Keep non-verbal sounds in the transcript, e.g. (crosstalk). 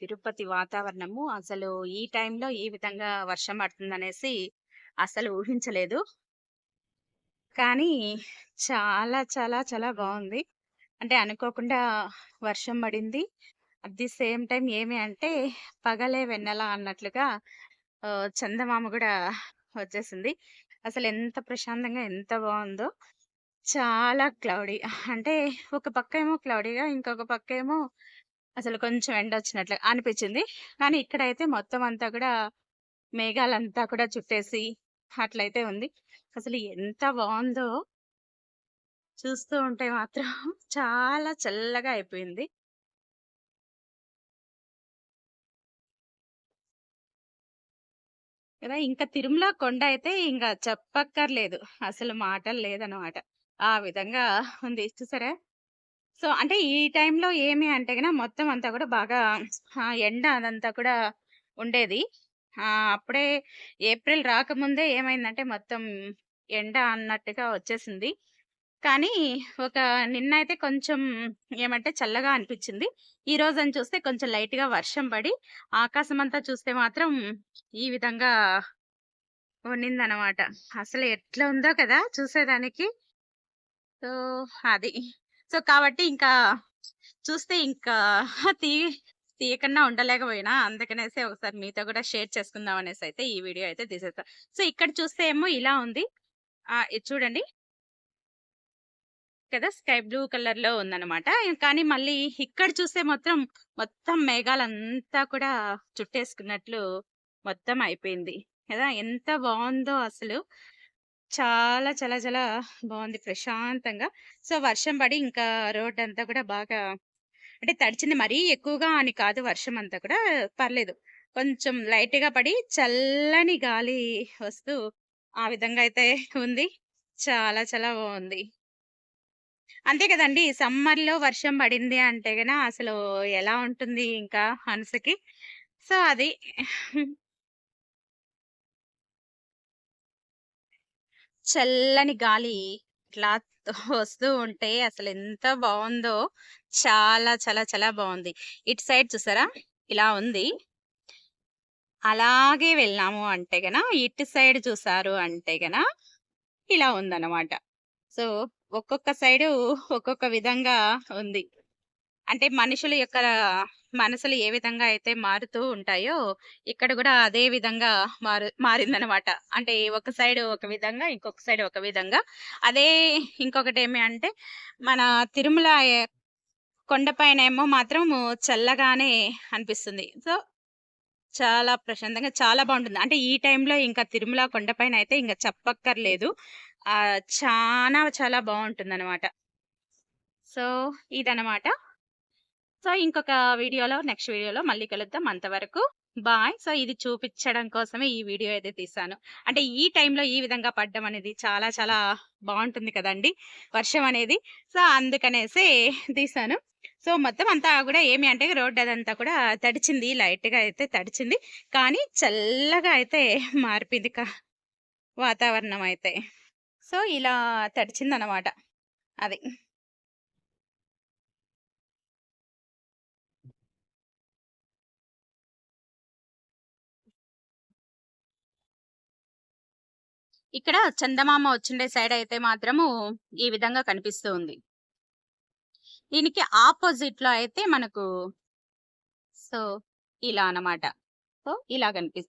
తిరుపతి వాతావరణము అసలు ఈ టైంలో ఈ విధంగా వర్షం పడుతుందనేసి అసలు ఊహించలేదు. కానీ చాలా చాలా చాలా బాగుంది అంటే అనుకోకుండా వర్షం పడింది. అట్ ది సేమ్ టైం ఏమి అంటే పగలే వెన్నెల అన్నట్లుగా చందమామ కూడా వచ్చేసింది. అసలు ఎంత ప్రశాంతంగా ఎంత బాగుందో చాలా క్లౌడీ అంటే ఒక పక్క ఏమో క్లౌడీగా ఇంకొక పక్క ఏమో అసలు కొంచెం ఎండ వచ్చినట్లు అనిపించింది కానీ ఇక్కడైతే మొత్తం అంతా కూడా మేఘాలంతా కూడా చుట్టేసి అట్లయితే ఉంది. అసలు ఎంత బాగుందో చూస్తూ ఉంటే మాత్రం చాలా చల్లగా అయిపోయింది. కదా! ఇంకా తిరుమల కొండ అయితే ఇంకా చెప్పక్కర్లేదు. అసలు మాటలు లేదనమాట. ఆ విధంగా ఉంది. చూసారా? సో, అంటే ఈ టైంలో ఏమి అంటే గన మొత్తం అంతా కూడా బాగా ఎండ అదంతా కూడా ఉండేది. అప్పుడే ఏప్రిల్ రాకముందే ఏమైందంటే మొత్తం ఎండ అన్నట్టుగా వచ్చేసింది. కానీ ఒక నిన్న అయితే కొంచెం ఏమంటే చల్లగా అనిపించింది ఈ రోజు అని చూస్తే కొంచెం లైట్‌గా వర్షం పడి ఆకాశం అంతా చూస్తే మాత్రం ఈ విధంగా ఉన్నిందనమాట. అసలు ఎట్లా ఉందో కదా! చూసేదానికి. సో, అది. సో, కాబట్టి ఇంకా చూస్తే ఇంకా తీ తీయకుండా ఉండలేకపోయినా. అందుకనేసి ఒకసారి మీతో కూడా షేర్ చేసుకుందాం అనేసి అయితే ఈ వీడియో అయితే తీసేస్తాం సో, ఇక్కడ చూస్తే ఏమో ఇలా ఉంది. ఇది చూడండి. కదా! స్కై బ్లూ కలర్లో ఉందన్నమాట కానీ మళ్ళీ ఇక్కడ చూస్తే మాత్రం మొత్తం మేఘాలంతా కూడా చుట్టేసుకున్నట్లు మొత్తం అయిపోయింది. కదా! ఎంత బాగుందో అసలు. చాలా చాలా చాలా బాగుంది ప్రశాంతంగా. సో, వర్షం పడి ఇంకా రోడ్డంతా కూడా బాగా అంటే తడిచింది. మరీ ఎక్కువగా అని కాదు వర్షం అంతా కూడా పర్లేదు. కొంచెం లైట్‌గా పడి చల్లని గాలి వస్తూ ఆ విధంగా అయితే ఉంది. చాలా చాలా బాగుంది అంతే కదండి సమ్మర్‌లో వర్షం పడింది అంటే గన అసలు ఎలా ఉంటుంది ఇంకా మనసుకి. సో, అది. చల్లని గాలి ఇట్లా (laughs) వస్తూ ఉంటే అసలు ఎంత బాగుందో చాలా చాలా చాలా బాగుంది ఇటు సైడ్ చూసారా? ఇలా ఉంది. అలాగే వెళ్ళాము అంటే గన ఇటు సైడ్ చూసారు అంటే గన ఇలా ఉందన్నమాట సో, ఒక్కొక్క సైడు ఒక్కొక్క విధంగా ఉంది. అంటే మనుషుల యొక్క మనసులు ఏ విధంగా అయితే మారుతూ ఉంటాయో, ఇక్కడ కూడా అదే విధంగా మారు మారిందనమాట. అంటే ఒక సైడ్ ఒక విధంగా, ఇంకొక సైడ్ ఒక విధంగా. అదే ఇంకొకటి ఏమి అంటే మన తిరుమల కొండపైన ఏమో మాత్రం చల్లగానే అనిపిస్తుంది. సో, చాలా ప్రశాంతంగా చాలా బాగుంటుంది అంటే ఈ టైంలో ఇంకా తిరుమల కొండపైన అయితే ఇంకా చెప్పక్కర్లేదు. చాలా చాలా చాలా బావుంటుందనమాట. సో, ఇదనమాట. సో, ఇంకొక వీడియోలో నెక్స్ట్ వీడియోలో మళ్ళీ కలుద్దాం. అంతవరకు బాయ్. సో, ఇది చూపించడం కోసమే ఈ వీడియో అయితే తీశాను. అంటే ఈ టైంలో ఈ విధంగా పడ్డం అనేది చాలా చాలా బాగుంటుంది కదండీ! వర్షం అనేది. సో, అందుకనేసి తీశాను. సో, మొత్తం అంతా కూడా ఏమి అంటే రోడ్డు అదంతా కూడా తడిచింది. లైట్‌గా అయితే తడిచింది. కానీ చల్లగా అయితే మారిపోయింది క వాతావరణం అయితే. సో, ఇలా తడిచింది అన్నమాట అది. ఇక్కడ చందమామ వచ్చిండే సైడ్ అయితే మాత్రము ఈ విధంగా కనిపిస్తూ ఉంది. దీనికి ఆపోజిట్‌లో అయితే మనకు సో, ఇలా అన్నమాట. సో, ఇలా కనిపిస్తుంది.